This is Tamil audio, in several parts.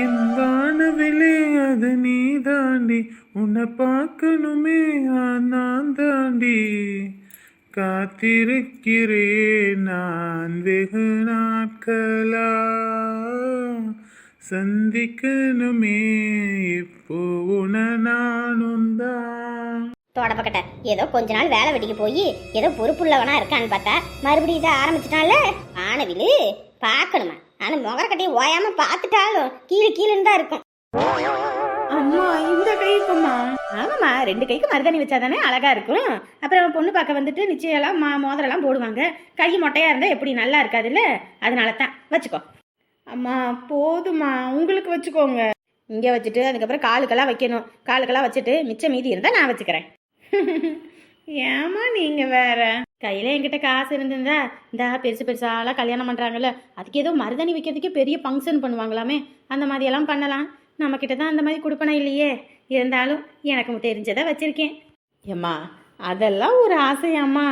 என் வானவிலே அது நீ தாண்டி உன்னை பார்க்கணுமே நான் தாண்டி. காத்திருக்கிறேன் நான் வெகு நாட்களா. சந்திக்கணுமே இப்போ உன நானும் தான் தோடப்பக்கட்ட ஏதோ கொஞ்ச நாள் வேலை வெட்டிக்கு போய் ஏதோ பொறுப்புள்ளவனா இருக்கான்னு பார்த்தா மறுபடியும் இதை ஆரம்பிச்சிட்டான்ல? ஆனவிலு பார்க்கணுமா? ஆனா முகரக்கட்டையை ஓயாம பார்த்துட்டாலும் கீழே கீழே தான் இருக்கும். அம்மா இந்த கைக்குமா ஆமாம்மா ரெண்டு கைக்கு மருதாணி வச்சா தானே அழகா இருக்கும். அப்புறம் பொண்ணு பார்க்க வந்துட்டு நிச்சயம்லாம் மா மோதிரம்லாம் போடுவாங்க. கை மொட்டையா இருந்தா எப்படி நல்லா இருக்காதுல்ல? அதனால தான் வச்சுக்கோ. அம்மா போதுமா உங்களுக்கு வச்சுக்கோங்க. இங்கே வச்சுட்டு அதுக்கப்புறம் காலுக்கெல்லாம் வைக்கணும். காலுக்கெல்லாம் வச்சுட்டு மிச்சம் மீதி இருந்தால் நான் வச்சுக்கிறேன். ஏமா நீங்கள் வேற? கையில் என்கிட்ட காசு இருந்திருந்தா இந்த பெருசு பெருசாலாம் கல்யாணம் பண்ணுறாங்கல்ல அதுக்கு ஏதோ மருதாணி வைக்கிறதுக்கே பெரிய ஃபங்க்ஷன் பண்ணுவாங்களாமே அந்த மாதிரியெல்லாம் பண்ணலாம். நம்மக்கிட்ட தான் அந்த மாதிரி கொடுப்பனா இல்லையே? இருந்தாலும் எனக்கு தெரிஞ்சதை வச்சுருக்கேன். ஏம்மா அதெல்லாம் ஒரு ஆசையாம்மா.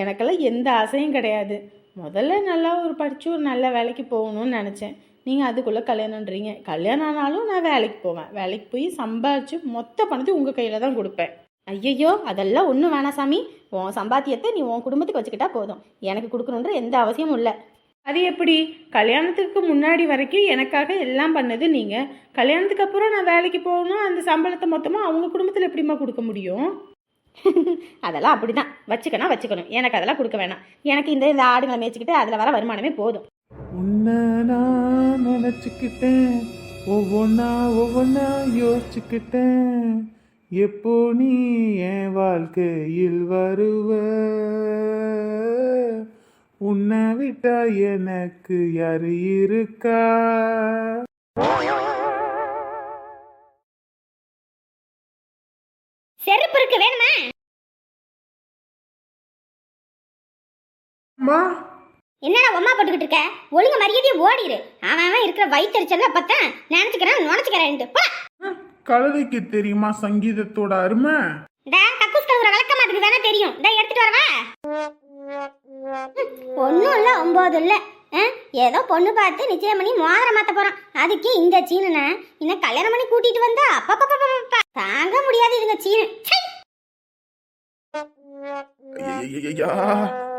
எனக்கெல்லாம் எந்த ஆசையும் கிடையாது. முதல்ல நல்லா ஒரு படித்து ஒரு நல்ல வேலைக்கு போகணும்னு நினச்சேன். நீங்கள் அதுக்குள்ளே கல்யாணன்றீங்க கல்யாணம் ஆனாலும் நான் வேலைக்கு போவேன். வேலைக்கு போய் சம்பாதிச்சு மொத்த பணத்தையும் உங்கள் கையில் தான் கொடுப்பேன். ஐயையோ அதெல்லாம் ஒன்றும் வேணாம் சாமி. உன் சம்பாத்தியத்தை நீ உன் குடும்பத்துக்கு வச்சுக்கிட்டா போதும். எனக்கு கொடுக்கணுன்ற எந்த அவசியமும் இல்லை. அது எப்படி? கல்யாணத்துக்கு முன்னாடி வரைக்கும் எனக்காக எல்லாம் பண்ணது நீங்கள் கல்யாணத்துக்கு அப்புறம் நான் வேலைக்கு போகணும் அந்த சம்பளத்தை மொத்தமாக அவங்க குடும்பத்தில் எப்படிம்மா கொடுக்க முடியும்? அதெல்லாம் அப்படிதான். வச்சுக்கணும் வச்சுக்கணும். எனக்கு அதெல்லாம் கொடுக்க வேணாம். எனக்கு இந்த இந்த ஆடுங்களை மேய்ச்சிக்கிட்டு அதில் வர வருமானமே போதும். உன்னை நான் நினச்சிக்கிட்டேன். ஒவ்வொன்றா ஒவ்வொன்றா யோசிச்சுக்கிட்டேன். எப்போ நீ என் வாழ்க்கையில் வருவ? உன்னை விட்டா எனக்கு யாரு இருக்கா? செருப்பு இருக்கு வேணுமா? அம்மா என்னடா உமா போட்டுக்கிட்டு இருக்க? ஒழுங்கு மரியாதையை ஓடிடு அவன் அவன் இருக்கிற வயிற்றுச்சல பார்த்தேன் நினைச்சுக்கிறேன் நினைச்சுக்கிறேன் போடா. கழுதைக்கு தெரியுமா சங்கீதத்தோட அருமை? கக்கூஸ் கழுவுற விளக்க மாட்டுக்கு தானே தெரியும். இந்த எடுத்துட்டு வரவா? ஒன்றும் இல்லை ஒம்பது இல்லை. ஏதோ பொண்ணு பார்த்து நிச்சயம் பண்ணி மோதிரம் மாத்த போறோம் அதுக்கு இந்த சீனனை இன்னும் கல்யாணம் பண்ணி கூட்டிட்டு வந்தா அப்பா தாங்க முடியாது இதுங்க சீனு.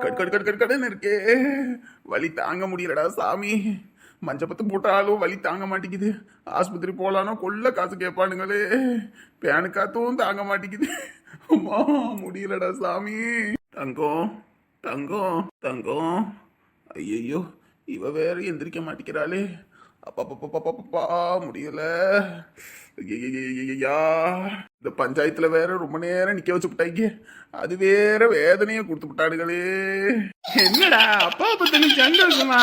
கடு கடு கடு கடு இருக்கே. வலி தாங்க முடியலடா சாமி. மஞ்சப்பத்து போட்டாலும் வலி தாங்க மாட்டேங்குது. ஆஸ்பத்திரி போகலான்னா கொள்ள காசு கேட்பானுங்களே. பேனு காத்தும் தாங்க மாட்டேங்குது. அம்மா முடியலடா சாமி. தங்கம் தங்கம் தங்கம். ஐயோ இவ வேற எந்திரிக்க மாட்டேங்கிறாளே. அப்பப்பப்பப்பப்பா முடியல. ஐயையையையையா. இந்த பஞ்சாயத்துல வேற ரொம்ப நேரம் நிக்க வச்சு விட்டாங்க அது வேற வேதனையை கொடுத்து விட்டாடுகளே என்னடா அப்பா பத்தின சந்தோஷமா?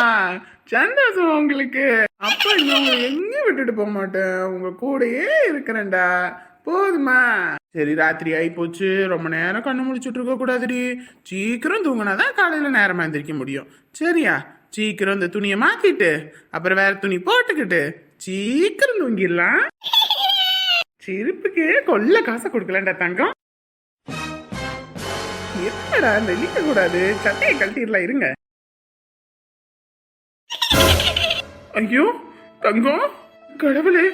சந்தோஷம் உங்களுக்கு. அப்பா இன்னும் எங்கேயும் விட்டுட்டு போக மாட்டேன். உங்க கூடயே இருக்கிறேன்டா. போதுமா? சரி ராத்திரி ஆகி போச்சு ரொம்ப நேரம் கண்ணு முடிச்சுட்டு இருக்க கூடாதுடி. சீக்கிரம் தூங்கினாதான் காலையில நேரமா எந்திரிக்க முடியும். சரியா? சீக்கிரம் இந்த துணியை மாத்திட்டு அப்புறம் வேற துணி போட்டுக்கிட்டு சீக்கிரம் தூங்கிடலாம். செருப்புக்கு கொல்ல காசை கொடுக்கலாம்டா தங்கம். என்னடா நீக்க கூடாது? சட்டையை கழட்டிடலாம் இருங்க. ஐயோ தங்கம் கடவுளே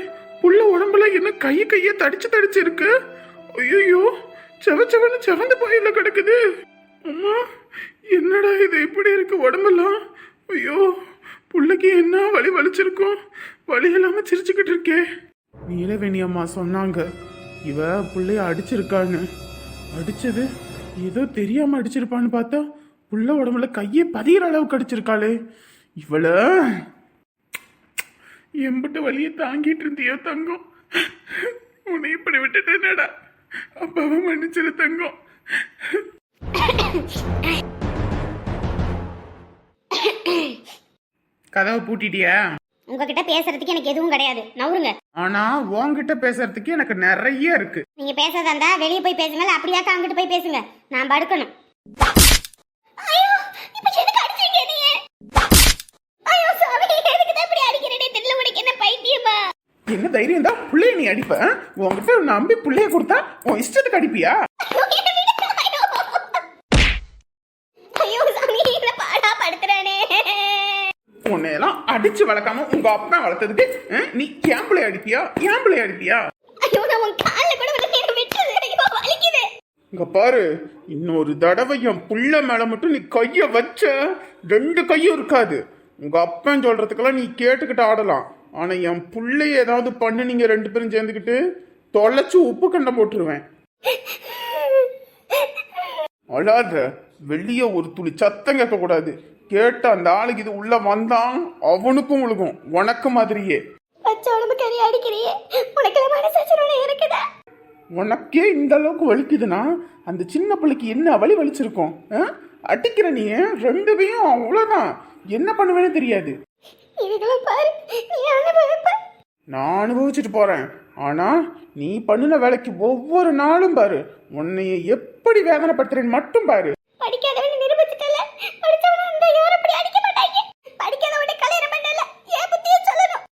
புள்ள உடம்புல என்ன கை கைய தடிச்சு தடிச்சு இருக்கு? ஐயோ செவ செவன்னு செவந்து போயில கிடக்குது. அம்மா என்னடா இது? இப்படி இருக்கு உடம்பெல்லாம்? ஐயோ பிள்ளைக்கு என்ன வலி வலிச்சிருக்கும்? வலி இல்லாமல் சிரிச்சுக்கிட்டு இருக்கே. நீலவேணி அம்மா சொன்னாங்க இவ பிள்ளைய அடிச்சிருக்கான்னு. அடிச்சது ஏதோ தெரியாம அடிச்சிருப்பான்னு பார்த்தா புள்ள உடம்புல கையே பதிகிற அளவுக்கு அடிச்சிருக்காளே. இவள எம்பிட்டு வழியை தாங்கிட்டு இருந்தியோ தங்கம்? உன்னை இப்படி விட்டுட்டேனடா. அப்பாவை மன்னிச்சிரு தங்கம். கதவை பூட்டிட்டியா? உங்ககிட்ட பேசுறதுக்கு எனக்கு எதுவும் கிடையாது. நவுருங்க ஆனா உன்கிட்ட பேசுறதுக்கு எனக்கு நிறைய இருக்கு. நீங்க பேசுறதா இருந்தா வெளியே போய் பேசுங்க இல்ல அப்படியாக்கா அங்கிட்டு போய் பேசுங்க. நான் படுக்கணும் ஐயோ இப்ப எதுக்கு அடிச்சீங்க நீ ஐயோ சாமி எதுக்கு தான் இப்படி அடிக்கிறேனே தெரியல உனக்கு என்ன பைத்தியமா? என்ன தைரியம் தான்? புள்ளைய நீ அடிப்ப? உன்கிட்ட நம்பி புள்ளைய கொடுத்தா உன் இஷ்டத்துக்கு அடிப்பியா ஐயோ, என்னை விடுங்க, ஐயோ. ஐயோ சாமி என்ன பாடா படுத்துறானே உன்னையெல்லாம் அடிச்சு வளர்க்காம உங்க அப்பா வளர்த்ததுக்கு நீ பிள்ளை அடிப்பியா? பிள்ளை அடிப்பியா? இங்க பாரு இன்னொரு தடவை என் புள்ள மேல மட்டும் நீ கைய வச்ச ரெண்டு கையும் இருக்காது. உங்க அப்பன் சொல்றதுக்கெல்லாம் நீ கேட்டுக்கிட்டு ஆடலாம். ஆனா என் புள்ளைய ஏதாவது பண்ணு நீங்க ரெண்டு பேரும் சேர்ந்துக்கிட்டு தொலைச்சு உப்பு கண்டம் போட்டுருவேன். அழாத வெளியே ஒரு துளி சத்தம் கேட்க கூடாது கேட்ட அந்த ஆளுக்கு இது உள்ள வந்தான் அவனுக்கும் விழுகும் உனக்கு மாதிரியே. உனக்கு மனசாட்சி இருக்குதா? உனக்கே இந்த அளவுக்கு வலிக்குதுன்னா அந்த சின்ன பிள்ளைக்கு என்ன வலி வலிச்சிருக்கும்? அடிக்கிற நீ ரெண்டு பேரும் அவ்வளோதான் என்ன பண்ணுவேன்னு தெரியாது. நான் அனுபவிச்சுட்டு போறேன். ஆனா நீ பண்ணின வேலைக்கு ஒவ்வொரு நாளும் பாரு உன்னைய எப்படி வேதனைப்படுத்துறேன்னு மட்டும் பாரு படிக்காதவன் நிரூபிச்சுட்டல படிச்சவன அந்த யாரும் அப்படி அடிக்க மாட்டாங்க படிக்காதவனை கல்யாணம் பண்ணல ஏன் புத்திய சொல்லணும்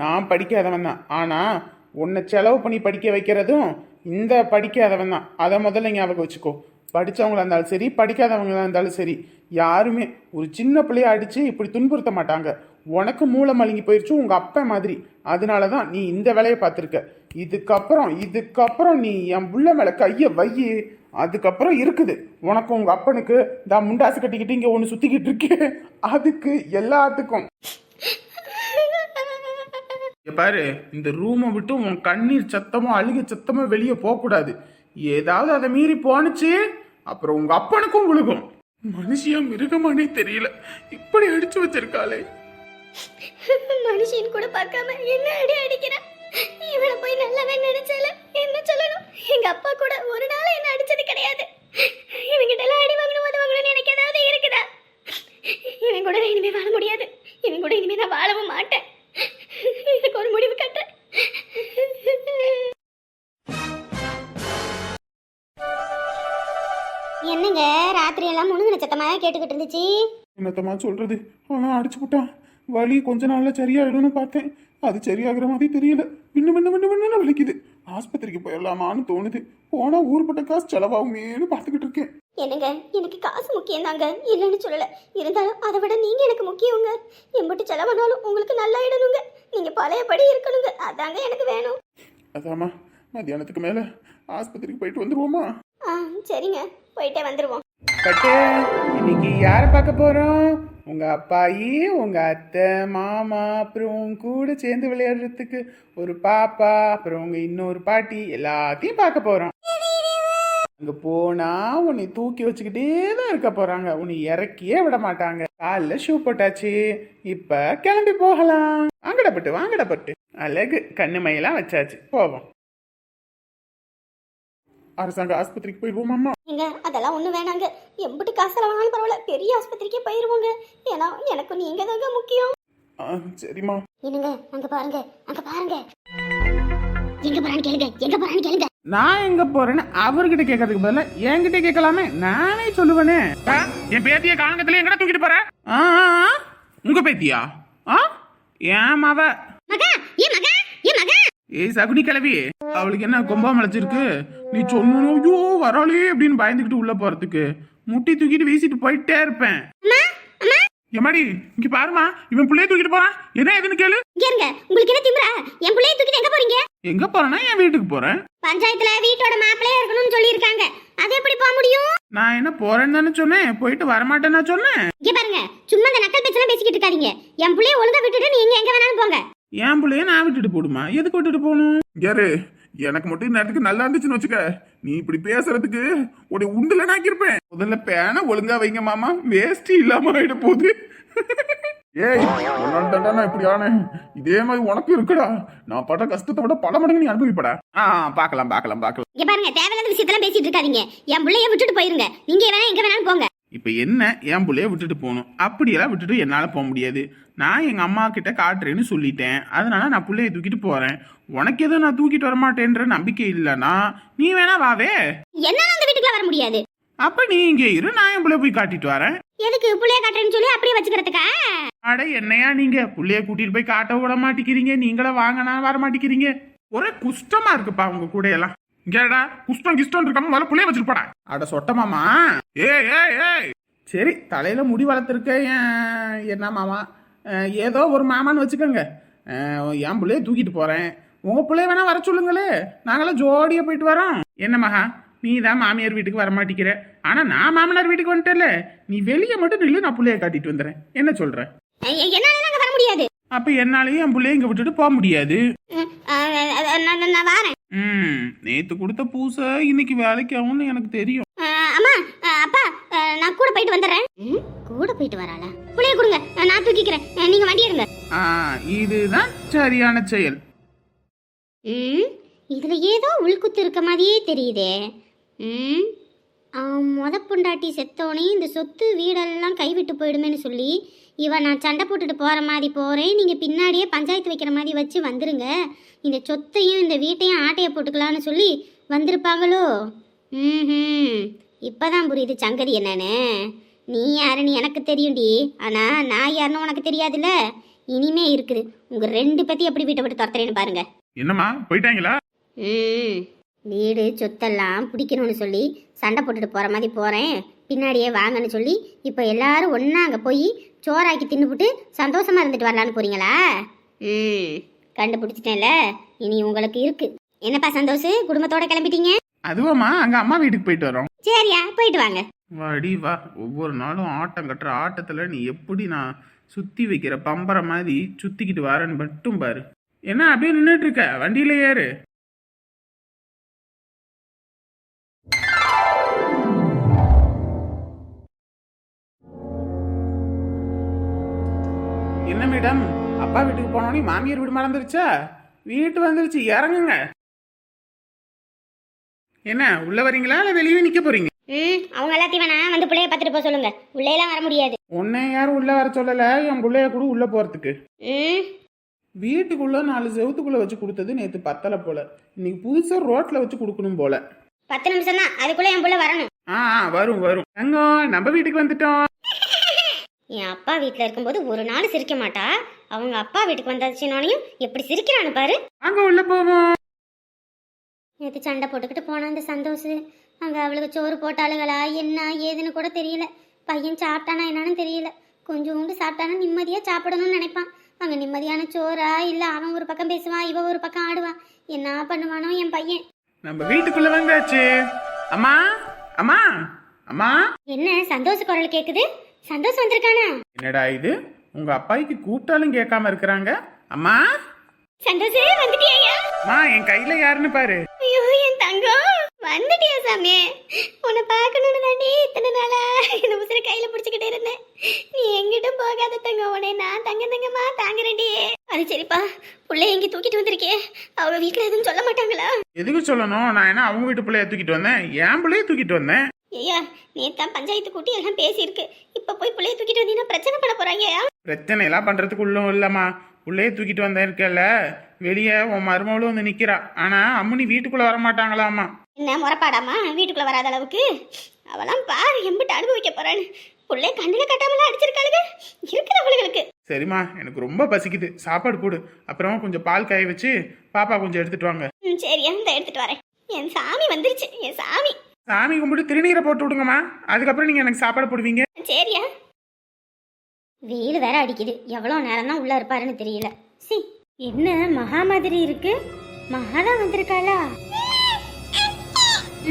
நான் படிக்காதவன் தான். ஆனால் உன்னை செலவு பண்ணி படிக்க வைக்கிறதும் இந்த படிக்காதவன் தான். அதை முதல்ல ஞாபகம் வச்சுக்கோ. படித்தவங்களா இருந்தாலும் சரி படிக்காதவங்களா இருந்தாலும் சரி யாருமே ஒரு சின்ன பிள்ளைய அடித்து இப்படி துன்புறுத்த மாட்டாங்க. உனக்கு மூளை மழுங்கி போயிடுச்சு உங்கள் அப்பா மாதிரி. அதனால தான் நீ இந்த வேலையை பார்த்துருக்க. இதுக்கப்புறம் இதுக்கப்புறம் நீ என் புள்ள மேலே கையை வையி அதுக்கப்புறம் இருக்குது. உனக்கு உங்கள் அப்பனுக்கு தான் முண்டாசு கட்டிக்கிட்டு இங்கே ஒன்று சுற்றிக்கிட்டு இருக்கே அதுக்கு எல்லாத்துக்கும். பாரு இந்த ரூமை விட்டு உன் கண்ணீர் சத்தமோ அழுகை சத்தமோ வெளியே போகக்கூடாது. ஏதாவது அதை மீறி போனுச்சு அப்புறம் உங்க அப்பனுக்கும் விழுகும் மனுஷியா மிருகமானே தெரியல. இப்படி அடிச்சு வச்சிருக்காளே. மனுஷன் கூட பார்க்காம என்ன அடி அடிக்கிறான் இவளை போய் நல்லாவே நினைச்சால என்ன சொல்லணும்? எங்க அப்பா கூட ஒரு நாள் என்ன அடிச்சது கிடையாது. இவங்கிட்ட எல்லாம் அடி வாங்கணும் அது வாங்கணும்னு எனக்கு ஏதாவது இருக்குதா? இவன் கூட இனிமே வாழ முடியாது. இவன் கூட இனிமே நான் வாழவும் மாட்டேன். சத்தமாக கேட்டுக்கிட்டு இருந்துச்சு? என்னத்தம்மா சொல்றது? அவன் அடிச்சு விட்டான் வலி கொஞ்ச நாள்ல சரியாயிடும்னு பார்த்தேன். அது சரியாகிற மாதிரி தெரியல. இன்னும் இன்னும் இன்னும் இன்னும் வலிக்குது. ஆஸ்பத்திரிக்கு போயிடலாமான்னு தோணுது. போனா ஊர்பட்ட காசு செலவாகுமேன்னு பார்த்துக்கிட்டு இருக்கேன். என்னங்க? எனக்கு காசு முக்கியம் தாங்க இல்லைன்னு சொல்லல. இருந்தாலும் அதை விட நீங்க எனக்கு முக்கியங்க. எம்பிட்டு செலவானாலும் உங்களுக்கு நல்லாயிடணுங்க. நீங்க பழையபடி இருக்கணுங்க. அதாங்க எனக்கு வேணும். அதாம்மா மத்தியானத்துக்கு மேல ஆஸ்பத்திரிக்கு போயிட்டு வந்துருவோமா? ஆ சரிங்க. போயிட்டே வந்துருவோம். பட்டு இன்னைக்கு யாரை பார்க்க போறோம்? உங்க அப்பாயி உங்க அத்தை மாமா அப்புறம் உங்க கூட சேர்ந்து விளையாடுறதுக்கு ஒரு பாப்பா அப்புறம் உங்க இன்னொரு பாட்டி எல்லாத்தையும் பார்க்க போறோம். அங்க போனால் உன்னை தூக்கி வச்சுக்கிட்டே தான் இருக்க போறாங்க. உன்னை இறக்கியே விட மாட்டாங்க. காலில் ஷூ போட்டாச்சு. இப்ப கிளம்பி போகலாம். வாங்கடப்பட்டு வாங்கடப்பட்டு அழகு கண்ணு மையெல்லாம் வச்சாச்சு. போவோம். அரசாங்க ஆஸ்பத்திரிக்கு போயிடுவோமாம்மா நீங்க அதெல்லாம் ஒன்றும் வேணாங்க. எம்பிட்டு காசு செலவானாலும் பரவாயில்ல. பெரிய ஆஸ்பத்திரிக்கே போயிருவோங்க. ஏன்னா எனக்கு நீங்க தாங்க முக்கியம். ஆ சரிம்மா. என்னங்க அங்க பாருங்க அங்க பாருங்க. எங்க போறான்னு கேளுங்க எங்க போறான்னு கேளுங்க. நான் எங்க போறேன்னு அவர்கிட்ட கேட்கறதுக்கு பதிலா என்கிட்ட கேட்கலாமே. நானே சொல்லுவேனே. ஆ, என் பேத்திய காலங்கத்துல எங்கடா தூக்கிட்டு போற? ஆ, ஆ, ஆ, உங்க பேத்தியா? ஆ? ஏன் மாவ. மகா ஏ மகா ஏ மகா. ஏய் சகுனி கிளவி அவளுக்கு என்ன கொம்பா முளைச்சிருக்கு நீ சொன்னோம் ஐயோ வராளே அப்படின்னு பயந்துக்கிட்டு உள்ள போறதுக்கு. முட்டி தூக்கிட்டு வீசிட்டு போயிட்டே இருப்பேன். எம்மாடி இங்க பாருமா இவன் பிள்ளைய தூக்கிட்டு போறான். என்ன ஏதுன்னு கேளு. இங்க இருங்க உங்களுக்கு என்ன திமிரா? என் பிள்ளைய தூக்கிட்டு எங்க போறீங்க? எங்க போறேன்னா என் வீட்டுக்கு போறேன். பஞ்சாயத்துல வீட்டோட மாப்பிள்ளையா இருக்கணும்னு சொல்லியிருக்காங்க. அது எப்படி போக முடியும்? நான் என்ன போறேன்னு தானே சொன்னேன். போயிட்டு வரமாட்டேன்னா சொன்னேன். இங்க பாருங்க சும்மா இந்த நக்கல் பேச்செல்லாம் பேசிக்கிட்டு இருக்காதீங்க. என் பிள்ளைய ஒழுங்கா விட்டுட்டு நீங்க எங்க வேணாலும் போங்க. என் பிள்ளைய நான் விட்டுட்டு போடுமா எதுக்கு விட்டுட்டு போகணும்? யாரு எனக்கு மட்டும் நேரத்துக்கு நல்லா இருந்துச்சுன்னு வச்சுக்க. நீ இப்படி பேசுறதுக்கு உடைய உண்டுல நாக்கிருப்பேன் முதல்ல பேனை ஒழுங்கா வைங்க மாமா. வேஸ்டி இல்லாம ஆயிட போகுது. ஏய் உன்னால தாண்டா நான் இப்படி ஆனேன். இதே மாதிரி உனக்கு இருக்குடா. நான் பட்ட கஷ்டத்தை விட பல மடங்கு நீ அனுபவிப்படா. ஆ பார்க்கலாம் பார்க்கலாம் பார்க்கலாம். இங்க பாருங்க தேவையில்லாத விஷயத்தெல்லாம் பேசிட்டு இருக்காதீங்க. என் பிள்ளைய விட்டுட்டு போயிருங்க. நீங்க வேணா எங்க வேணாலும் போங்க. இப்போ என்ன என் பிள்ளைய விட்டுட்டு போகணும்? அப்படியெல்லாம் விட்டுட்டு என்னால் போக முடியாது. நான் எங்கள் அம்மா கிட்ட காட்டுறேன்னு சொல்லிட்டேன். அதனால நான் பிள்ளைய தூக்கிட்டு போகிறேன் உனக்கு எதுவும் நான் தூக்கிட்டு வர மாட்டேன்ற நம்பிக்கை இல்லைன்னா நீ வேணா வாவே அந்த வீட்டுக்குள்ள வர முடியாது. அப்போ நீ இங்கே இரு நான் என் பிள்ளைய போய் காட்டிட்டு வரேன். எதுக்கு பிள்ளைய காட்டுறேன்னு சொல்லி அப்படியே வச்சுக்கிறதுக்கா? அட என்னையா நீங்க? புள்ளைய கூட்டிட்டு போய் காட்ட விட மாட்டேங்கிறீங்க. நீங்களே வாங்கினா வர மாட்டேங்கிறீங்க. ஒரே குஷ்டமா இருக்குப்பா உங்க கூட எல்லாம் இங்கடா குஷ்டம் கிஷ்டம் இருக்காம முதல்ல புள்ளைய வச்சுட்டு போடா. அட சொட்டமாமா ஏய் ஏய் ஏய். சரி தலையில முடி வளர்த்துருக்க ஏன் என்ன மாமா? ஏதோ ஒரு மாமான்னு வச்சுக்கோங்க. என் பிள்ளைய தூக்கிட்டு போறேன். உங்க பிள்ளைய வேணா வர சொல்லுங்களே. நாங்களாம் ஜோடியா போயிட்டு வரோம். என்ன மகா? நீ தான் மாமியார் வீட்டுக்கு வர மாட்டேங்கிற ஆனா நான் மாமனார் வீட்டுக்கு வந்துட்டேல நீ வெளியே மட்டும் நில்லு நான் பிள்ளைய காட்டிட்டு வந்துடுறேன் என்ன சொல்ற? வர முடியாது. அப்ப என்னாலயும் என் பிள்ளைய இங்க விட்டுட்டு போக முடியாது. நான் வாரேன். ம் நேத்து கொடுத்த பூசை இன்னைக்கு வேலைக்கு ஆகும்னு எனக்கு தெரியும். அம்மா அப்பா நான் கூட போயிட்டு வந்துடுறேன். ம், கூட போயிட்டு வராளா? புள்ளைய கொடுங்க நான் தூக்கிக்கிறேன். நீங்க வண்டி எடுங்க. இதுதான் சரியான செயல். ம் இதுல ஏதோ உள்குத்து இருக்க மாதிரியே தெரியுதே. ம் மொத பொண்டாட்டி செத்தோனே இந்த சொத்து வீடெல்லாம் கைவிட்டு போயிடுமேன்னு சொல்லி இவன் நான் சண்டை போட்டுட்டு போகிற மாதிரி போகிறேன் நீங்கள் பின்னாடியே பஞ்சாயத்து வைக்கிற மாதிரி வச்சு வந்துருங்க. இந்த சொத்தையும் இந்த வீட்டையும் ஆட்டையை போட்டுக்கலான்னு சொல்லி வந்திருப்பாங்களோ? ம் இப்போதான் புரியுது சங்கதி என்னன்னு. நீ யாருன்னு எனக்கு தெரியும்டி. ஆனால் நான் யாருன்னு உனக்கு தெரியாதுல்ல? இனிமே இருக்குது. உங்கள் ரெண்டு பற்றி எப்படி வீட்டை விட்டு துரத்துறேன்னு பாருங்க. என்னம்மா போயிட்டாங்களா? ம் வீடு சொத்தெல்லாம் பிடிக்கணும்னு சொல்லி சண்டை போட்டுட்டு போகிற மாதிரி போகிறேன் பின்னாடியே வாங்கன்னு சொல்லி இப்போ எல்லாரும் ஒன்றா அங்கே போய் சோறாக்கி தின்னுபுட்டு சந்தோஷமா இருந்துட்டு வரலான்னு போறீங்களா? ம் கண்டுபிடிச்சிட்டேன்ல. இனி உங்களுக்கு இருக்கு. என்னப்பா சந்தோஷ் குடும்பத்தோட கிளம்பிட்டீங்க? அதுவாம்மா அங்க அம்மா வீட்டுக்கு போயிட்டு வரோம். சரியா போயிட்டு வாங்க. வாடி வா. ஒவ்வொரு நாளும் ஆட்டம் கட்டுற ஆட்டத்துல நீ எப்படி நான் சுத்தி வைக்கிற பம்பர மாதிரி சுத்திக்கிட்டு வரேன்னு மட்டும் பாரு. என்ன அப்படியே நின்றுட்டு இருக்க? வண்டியில ஏறு. என்ன மேடம்? அப்பா வீட்டுக்கு போனோடனே மாமியார் வீடு மறந்துருச்சா? வீட்டு வந்துருச்சு. இறங்குங்க. என்ன உள்ள வரீங்களா? இல்ல வெளியே நிக்க போறீங்க? ம் அவங்க எல்லாத்தையும் வேணா வந்து பிள்ளைய பார்த்துட்டு போக சொல்லுங்க. உள்ளேலாம் வர முடியாது. உன்னை யாரும் உள்ள வர சொல்லல. என் பிள்ளைய கூட உள்ள போறதுக்கு. ம். வீட்டுக்குள்ள நாலு செவுத்துக்குள்ள வச்சு கொடுத்தது நேத்து பத்தல போல. இன்னைக்கு புதுசா ரோட்ல வச்சு கொடுக்கணும் போல. பத்து நிமிஷம் தான் அதுக்குள்ள என் புள்ள வரணும். ஆ ஆ, வரும் வரும். தங்கம் நம்ம வீட்டுக்கு வந்துட்டோம். என் அப்பா வீட்டில் இருக்கும்போது ஒரு நாள் சிரிக்க மாட்டா. அவங்க அப்பா வீட்டுக்கு வந்தாச்சுனோனையும் எப்படி சிரிக்கிறான்னு பாரு. வாங்க உள்ள போவோம். நேற்று சண்டை போட்டுக்கிட்டு போன அந்த சந்தோஷ். அங்கே அவளுக்கு சோறு போட்டாளுகளா என்ன ஏதுன்னு கூட தெரியல. பையன் சாப்பிட்டானா என்னன்னு தெரியல. கொஞ்சோண்டு சாப்பிட்டானா நிம்மதியாக சாப்பிடணும்னு நினைப்பான். அங்கே நிம்மதியான சோறா இல்லை அவன் ஒரு பக்கம் பேசுவான் இவ ஒரு பக்கம் ஆடுவான். என்ன பண்ணுவானோ என் பையன். நம்ம வீட்டுக்குள்ள வந்தாச்சு. அம்மா அம்மா அம்மா. என்ன சந்தோஷ குரல் கேட்குது சந்தோஷ் வந்திருக்கானா? என்னடா இது? உங்க அப்பாய்க்கு கூப்பிட்டாலும் கேட்காம இருக்கிறாங்க. அம்மா? சந்தோஷே வந்துட்டியா அம்மா என் கையில யாருன்னு பாரு. ஐயோ என் தங்கம். வந்துட்டியா சாமி? உன்னை பார்க்கணும்னு தாண்டி இத்தனை நாளா இந்த உசுரை கையில பிடிச்சிக்கிட்டே இருந்தேன். நீ எங்கிட்டும் போகாத தங்கம். உன்னை நான் தங்க தங்கம்மா தாங்குறேன்டி. அது சரிப்பா. புள்ளைய எங்க தூக்கிட்டு வந்திருக்கே. அவங்க வீட்ல எதுவும் சொல்ல மாட்டாங்களா? எதுக்கு சொல்லணும்? நான் என்ன அவங்க வீட்டு பிள்ளைய தூக்கிட்டு வந்தேன்? என் பிள்ளைய தூக்கிட்டு வந்தேன். ஐயா நேத்தான் பஞ்சாயத்து கூட்டி எல்லாம் பேசியிருக்கு. இப்ப போய் புள்ளைய தூக்கிட்டு வந்தீங்கன்னா பிரச்சனை பண்ண போறாங்க பிரச்சனை எல்லாம் பண்றதுக்கு உள்ளும் இல்லம்மா. உள்ளே தூக்கிட்டு வந்தேன் இருக்கல வெளியே உன் மருமகளும் வந்து நிக்கிறா. ஆனா அம்முனி வீட்டுக்குள்ள வர மாட்டாங்களாமா என்ன முறப்பாடாமா வீட்டுக்குள்ள வராத அளவுக்கு? அவளாம் பாரு எம்பிட்டு அனுபவிக்க போறான்னு. புள்ளைய கண்ணுல கட்டாமலாம் அடிச்சிருக்காளுங்க. இருக்குது அவளுகளுக்கு சரிம்மா எனக்கு ரொம்ப பசிக்குது. சாப்பாடு போடு. அப்புறம் கொஞ்சம் பால் காய வச்சு பாப்பா கொஞ்சம் எடுத்துட்டு வாங்க. ம் சரியா இந்த எடுத்துட்டு வரேன். என் சாமி வந்துருச்சு. என் சாமி. சாமி கும்பிட்டு திருநீரை போட்டு விடுங்கம்மா. அதுக்கப்புறம் நீங்க எனக்கு சாப்பாடு போடுவீங்க. சரியா? வெயில் வேற அடிக்குது. எவ்வளோ நேரம் தான் உள்ள இருப்பாருன்னு தெரியல. சி என்ன மகா மாதிரி இருக்கு? மகாதான் வந்திருக்காளா?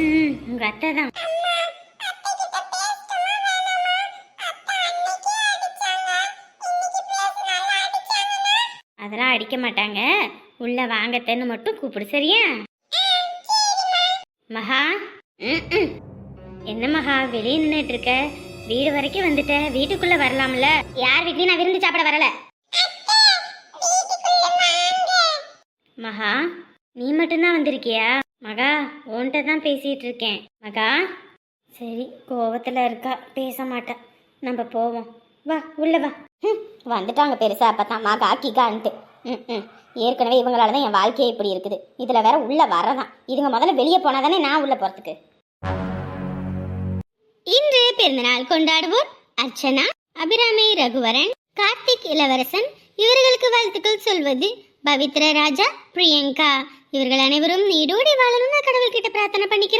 ம் உங்க அத்தை தான். அதெல்லாம் அடிக்க மாட்டாங்க. உள்ள வாங்கத்தன்னு மட்டும் கூப்பிடு சரியா? மகா என்ன மகா வெளியே நின்றுட்டு இருக்க வீடு வரைக்கும் வந்துட்ட. வீட்டுக்குள்ள வரலாம்ல. யார் வீட்லயும் நான் விருந்து சாப்பிட வரல. மகா நீ மட்டும்தான் வந்திருக்கியா? மகா உன்கிட்ட தான் பேசிட்டு இருக்கேன். மகா. சரி கோவத்தில் இருக்கா? பேச மாட்டா. நம்ம போவோம். வா உள்ள வா. ம், வந்துட்டாங்க பெருசா. அப்பதான் மகா கிகான்ட்டு. ம் ம். ஏற்கனவே இவங்களால தான் என் வாழ்க்கையே இப்படி இருக்குது. இதுல வேற உள்ள வரதான். இதுங்க முதல்ல வெளியே போனாதானே நான் உள்ள போறதுக்கு. இன்று பிறந்தநாள் கொண்டாடுவோர் அர்ச்சனா அபிராமி ரகுவரன் கார்த்திக் இளவரசன். இவர்களுக்கு வாழ்த்துக்கள் சொல்வது பவித்ர ராஜா பிரியங்கா. இவர்கள் அனைவரும் நீடோடி வாழணும்னு கடவுள்கிட்ட பிரார்த்தனை பண்ணிக்கிறோம்.